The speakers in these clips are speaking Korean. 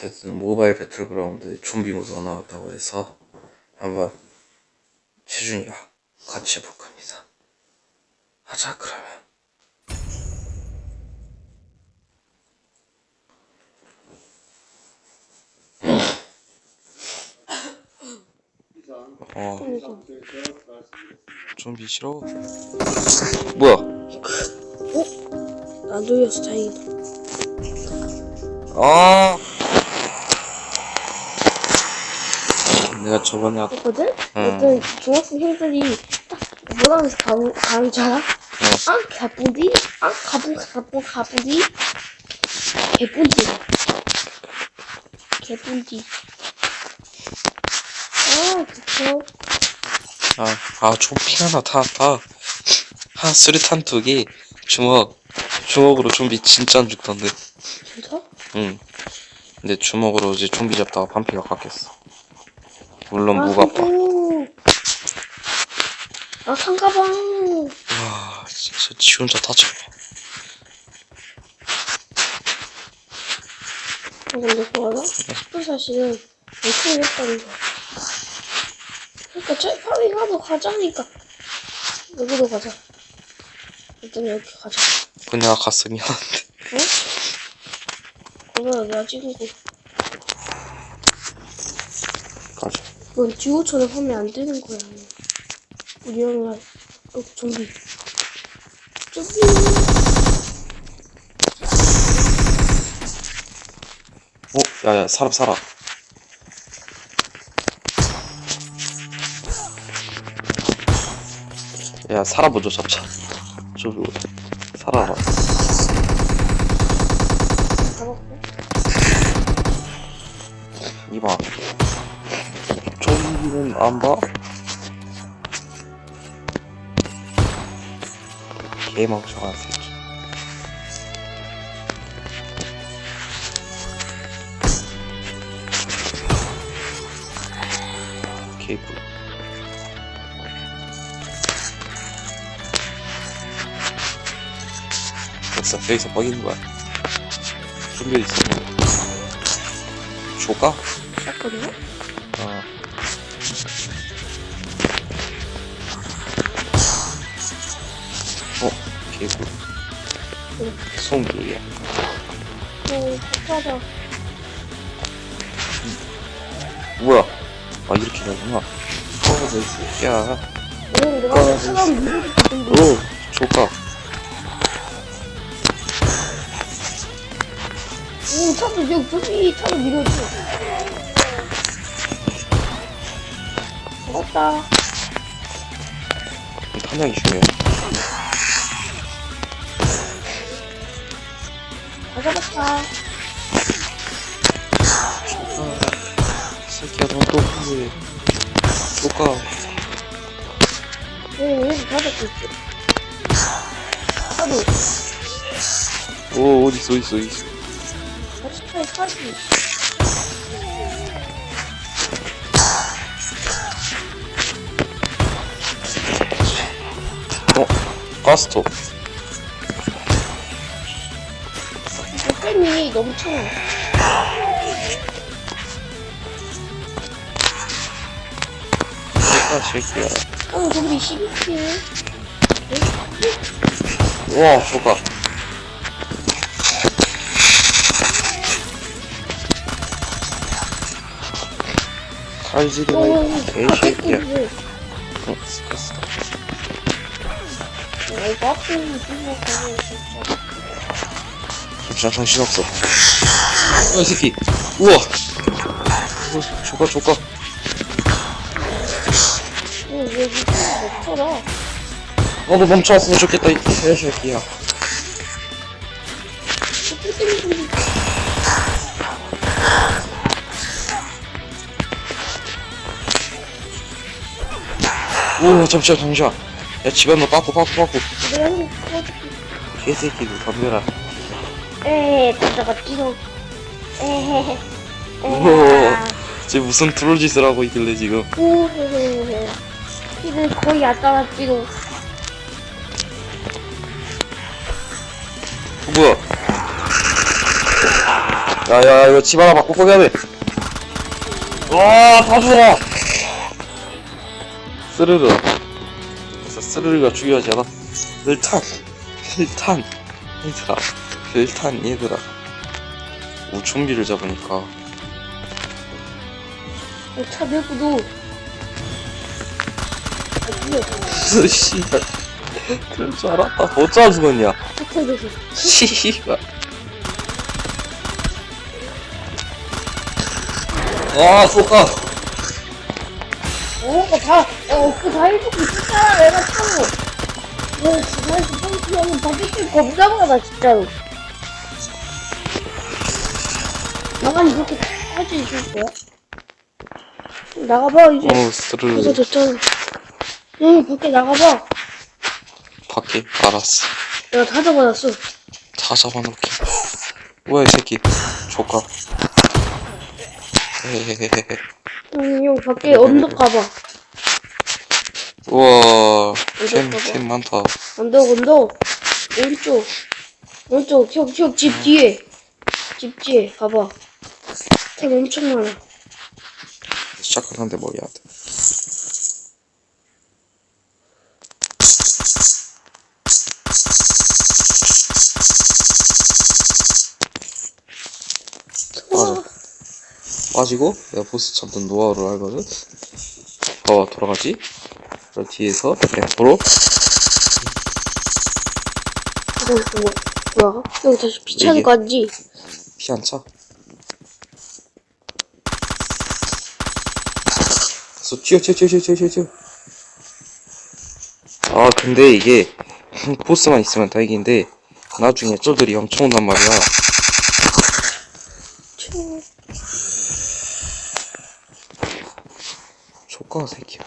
어쨌든 모바일 배틀그라운드 좀비 모드가 나왔다고 해서 한번 최준이가 같이 해볼 겁니다. 하자 그러면. 어, 좀비 싫어? 뭐야? 나도였어 다행이다 아. 내가 저번에 아까 했거든? 응. 어떤 중학생 형들이 딱 뭐라면서 가는, 가는 줄 알아? 아 가뿐디? 아 가뿐 가뿐 가뿐디? 개뿐디 개뿐디 아 그쵸 아, 아, 좀비 하나 다, 다. 한 수류탄 두 개, 주먹, 주먹으로 좀비 진짜 안 죽던데. 진짜? 응. 근데 주먹으로 이제 좀비 잡다가 반피가 깎였어. 물론 아. 그거. 아 상가방 와, 진짜 지 혼자 다 잡아. 어, 근데 그거 알아? 스프 사실은 열심히 했다는 거야. 그러니까 짤파리 가도 가자니까. 여기로 가자. 일단 여기 가자. 그 내가 갔으면. 어? 그거야 내가 찍은 거. 가자. 그건 듀오처럼 하면 안 되는 거야. 우리 형이랑 어, 좀비. 좀비. 어, 야, 야, 사람 살아. 야, 사람 먼저 잡자. 저, 살아라. 이봐. 좀비는 안 봐? 개멍청한 새끼. 개꿀. 됐어, 여기서 먹이는 거야. 준비. 줄까? 샷건이야? 어. 개구. 응. 송개야. 오, 복하다. 뭐야? 아, 이렇게 되구나. 어, 내 새끼야. 오, 내가 사람 미국이 있던데. 오, 조카. 오, 차도 여기 좀비 차도 밀어줘. 반갑다. 탄약이 중요해. 다 잡았다. 조카. 새끼야, 넌또 후회. 조카. 오, 여기 다 잡고 있어. 차도 오, 어딨어, 어딨어, 어딨어. 같이 차에 차지. 어, 가스톱. 팬이 너 무 차나. 아, 새끼야. 어, 좀비 12킬. 와, 조카. 칼질이 오, 와, 아, 개새끼야. 어, 스카스. 야, 이거 앞에는 생각하고 진짜. 정신없어. 어, 이 새끼. 우와. 어, 조까 조까 오, 왜 이렇게 멈춰라. 너도 멈춰왔으면 좋겠다 이 개새끼야. 때문에 우와 잠시만 잠시만 야 집안 너 빠꾸 빠꾸 빠꾸. 내가 도와줄게. 개새끼들 덤벼라 에이, 다 잡았지롱. 에헤헤. 우와 쟤 무슨 트롤 짓을 하고 있길래 지금 오헤헤헤. 이들 거의 안 따랐지롱. 어, 뭐야 야야 이거 집 하나 바꿔 돼. 와다 죽어. 스르르. 그래서 스르르가 중요하지 않아? 일탄 일탄 얘들아 일탄 얘들아. 오 좀비를 잡으니까 어, 차. 아, 근데, 씨발 그럴 줄 알았다. 어쩌다 죽었냐? 씨발. 와 쏘까. 어, 다, 어, 그거 다 해주고 있었잖아, 내가 타고. 어, 지금에서 뻥튀기하면 바비큐 겁나 많아, 진짜로. 나만 이렇게 할수 있을 거야? 나가봐, 이제. 어 스르르. 벌써 됐잖아. 응, 밖에 나가봐. 밖에 알았어. 내가 다 잡아놨어. 다 잡아놓게. 뭐야 이 새끼. 조카. 헤헤헤헤. 응, 형, 밖에 언덕 가봐. 우와. 이거 템. 템 많다. 언덕, 언덕. 오른쪽. 오른쪽, 형, 형, 집 뒤에. 집 뒤에, 가봐. 템 엄청 많아. 시작하는데 뭐 해야 돼. 빠지고 내가 보스 잡던 노하우를 알거든. 봐봐 돌아가지. 그리고 뒤에서 랩으로 이거, 이거, 뭐야? 형, 다시 피차는 이게- 거 아니지? 피 안 차. 그래서 튀어 튀어 튀어 튀어 튀어. 아 근데 이게 보스만 있으면 다행인데 나중에 쫄들이 엄청 온단 말이야. 참. 조카 새끼야.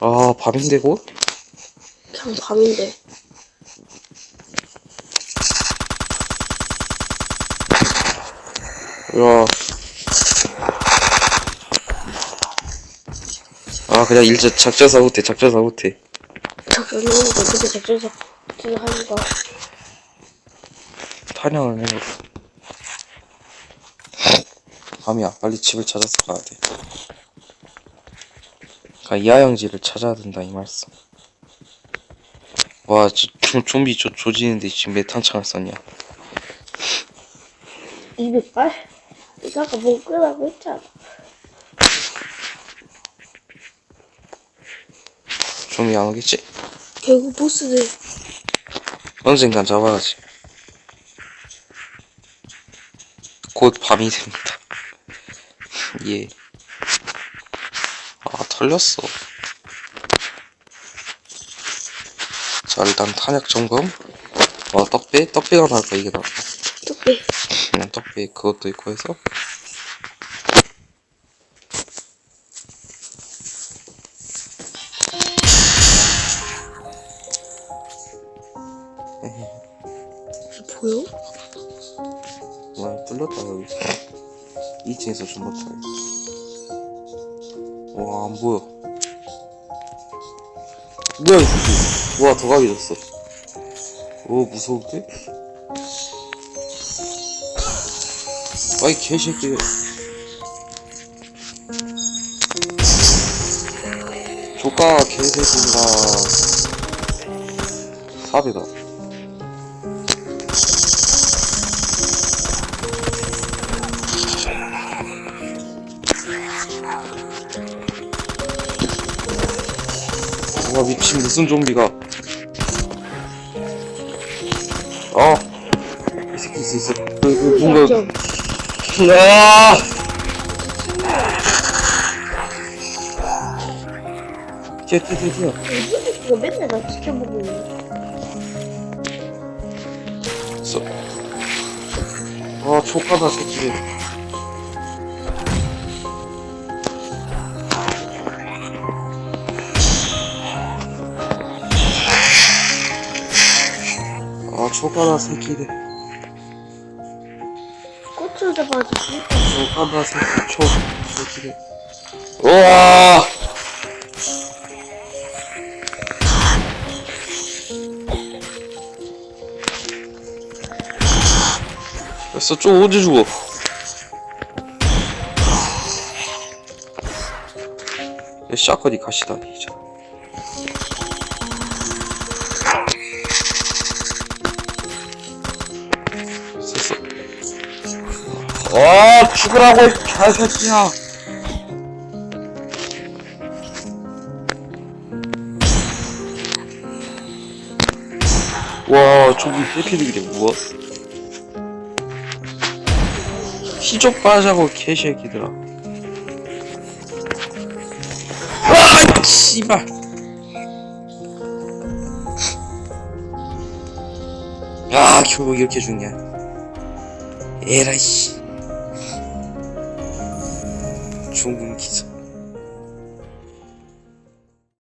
아 밤인데 곧? 그냥 밤인데. 야. 아 그냥 일자 작전사 후퇴 작전사 후퇴. 거 어떻게 작전사 어떻게 하는 거야? 탄약을 해놓고. 밤이야. 빨리 집을 찾아서 가야 돼. 그니까 이하영지를 찾아야 된다 이 말씀. 와 저, 좀, 좀비 조, 조지는데 지금 몇 탄창을 썼냐? 200 발? 내가 아까 못 끄라고 했잖아. 좀비 안 오겠지? 결국 보스들 언젠간 잡아야지 곧 밤이 됩니다 예. 아, 털렸어. 자, 일단 탄약 점검. 와, 떡배? 떡배가 나을까, 이게 나. 뚝배. 그냥 떡배 그것도 있고 해서. 보여? 와, 뚫렸다, 여기. 2층에서 좀 못하게. 와, 안 보여. 뭐야, 이 새끼. 와, 더 강해졌어. 오, 무서운데? 아이, 개새끼. 조카, 개새끼가. 사배다. 와 미친 무슨 좀비가 어! 이 새끼 있어 있어 그, 그 뭔가 점 야! 뛰어 뛰어 뛰어 맨날 나 지켜보고 있네. 있어 아 족가다 새끼 아 족가다 새끼들 맞아가지고. 어, 까봐서 초. 우와! 됐어, 좀 오지 죽어. 샷건이 가시다니, 진짜. 아 죽으라고. 이 개새끼야 와 저기 해피는 게 무엇 피좀 빠자고 개새끼들아. 와 씨발. 아 결국 이렇게 죽냐 에라이 씨 중국 기사